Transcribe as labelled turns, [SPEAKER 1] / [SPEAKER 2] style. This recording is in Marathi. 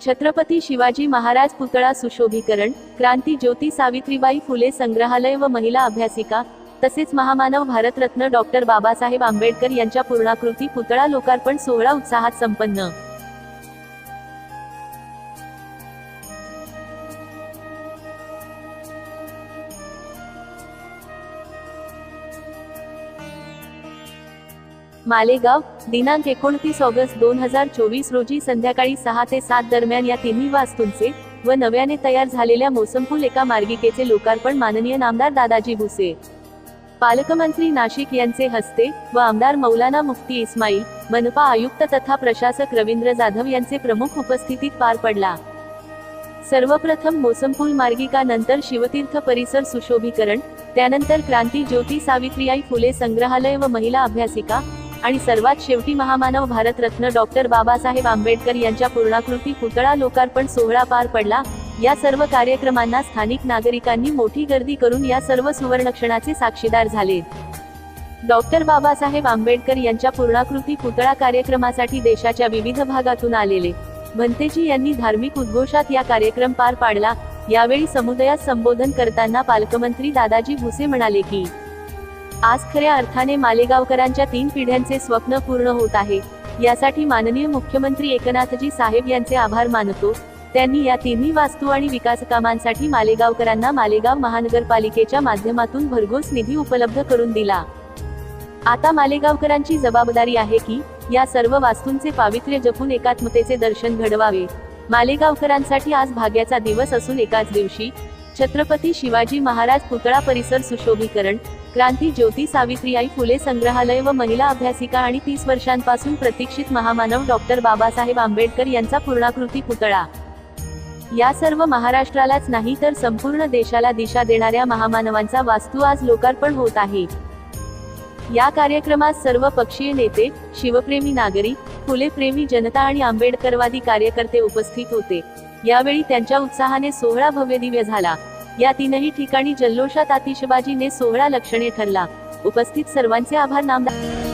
[SPEAKER 1] छत्रपती शिवाजी महाराज पुतळा सुशोभीकरण क्रांती ज्योती सावित्रीबाई फुले संग्रहालय व महिला अभ्यासिका तसेच महामानव भारतरत्न डॉक्टर बाबासाहेब आंबेडकर यांच्या पूर्णाकृती पुतळा लोकार्पण सोहळा उत्साहात संपन्न. मालेगाव दिनांक एकोणतीस ऑगस्ट दोन हजार चोवीस रोजी संध्याकाळी सहा ते सात दरम्यान या तिन्ही वास्तूंचे व नव्याने तयार झालेल्या मोसमपूल एका मार्गिकेचे लोकार्पण माननीय नामदार दादाजी भुसे. पालकमंत्री नाशिक यांचे हस्ते व आमदार मौलाना मुफ्ती इस्माईल मनपा आयुक्त तथा प्रशासक रवींद्र जाधव यांचे प्रमुख उपस्थितीत पार पडला. सर्वप्रथम मोसमपूल मार्गिका नंतर शिवतीर्थ परिसर सुशोभीकरण त्यानंतर क्रांती ज्योती सावित्रीबाई फुले संग्रहालय व महिला अभ्यासिका आणि सर्वात शेवटी महामानव भारतरत्न डॉक्टर बाबासाहेब आंबेडकर यांच्या पूर्णाकृती पुतळा लोकार्पण सोहळा पार पडला. या सर्व कार्यक्रमांना स्थानिक नागरिकांनी मोठी गर्दी करून या सर्व सुवर्णक्षणाचे साक्षीदार झाले. डॉक्टर बाबासाहेब आंबेडकर यांच्या पूर्णाकृती पुतळा कार्यक्रमासाठी देशाच्या विविध भागातून आलेले. भंतेजी यांनी धार्मिक उद्घोषात या कार्यक्रम पार पाडला. यावेळी समुदायात संबोधन करताना पालकमंत्री दादाजी भुसे म्हणाले की आज खऱ्या अर्थाने मालेगावकरांच्या तीन पिढ्यांचे स्वप्न पूर्ण होत आहे. यासाठी माननीय मुख्यमंत्री एकनाथजी साहेब यांचे आभार मानतो. त्यांनी या तिन्ही वास्तू आणि विकास कामांसाठी मालेगावकरांना मालेगाव महानगरपालिकेच्या माध्यमातून भरघोस निधी उपलब्ध करून दिला. आता मालेगावकरांची जबाबदारी आहे की या सर्व वास्तूंचे पावित्र्य जपून एकात्मतेचे दर्शन घडवावे. मालेगावकरांसाठी आज भाग्याचा दिवस असून एकाच दिवशी छत्रपती शिवाजी महाराज पुतळा परिसर सुशोभीकरण क्रांती ज्योती सावित्रीबाई फुले संग्रहालय व महिला अभ्यासिका आणि तीस वर्षांपासून प्रतीक्षित महामानव डॉक्टर बाबासाहेब आंबेडकर यांचा पूर्णाकृती पुतळा. या सर्व महाराष्ट्रालाच नाही तर संपूर्ण देशाला दिशा देणाऱ्या महामानवांचा वास्तू आज लोकार्पण होत आहे. या कार्यक्रमात सर्व पक्षीय नेते शिवप्रेमी नागरिक फुलेप्रेमी जनता आणि आंबेडकरवादी कार्यकर्ते उपस्थित होते. यावेळी त्यांच्या उत्साहाने सोहळा भव्य दिव्य झाला. या तीनही ठिकाणी जल्लोषात आतिषबाजीने सोहळा लक्षणे ठरला. उपस्थित सर्वांचे आभार नामदार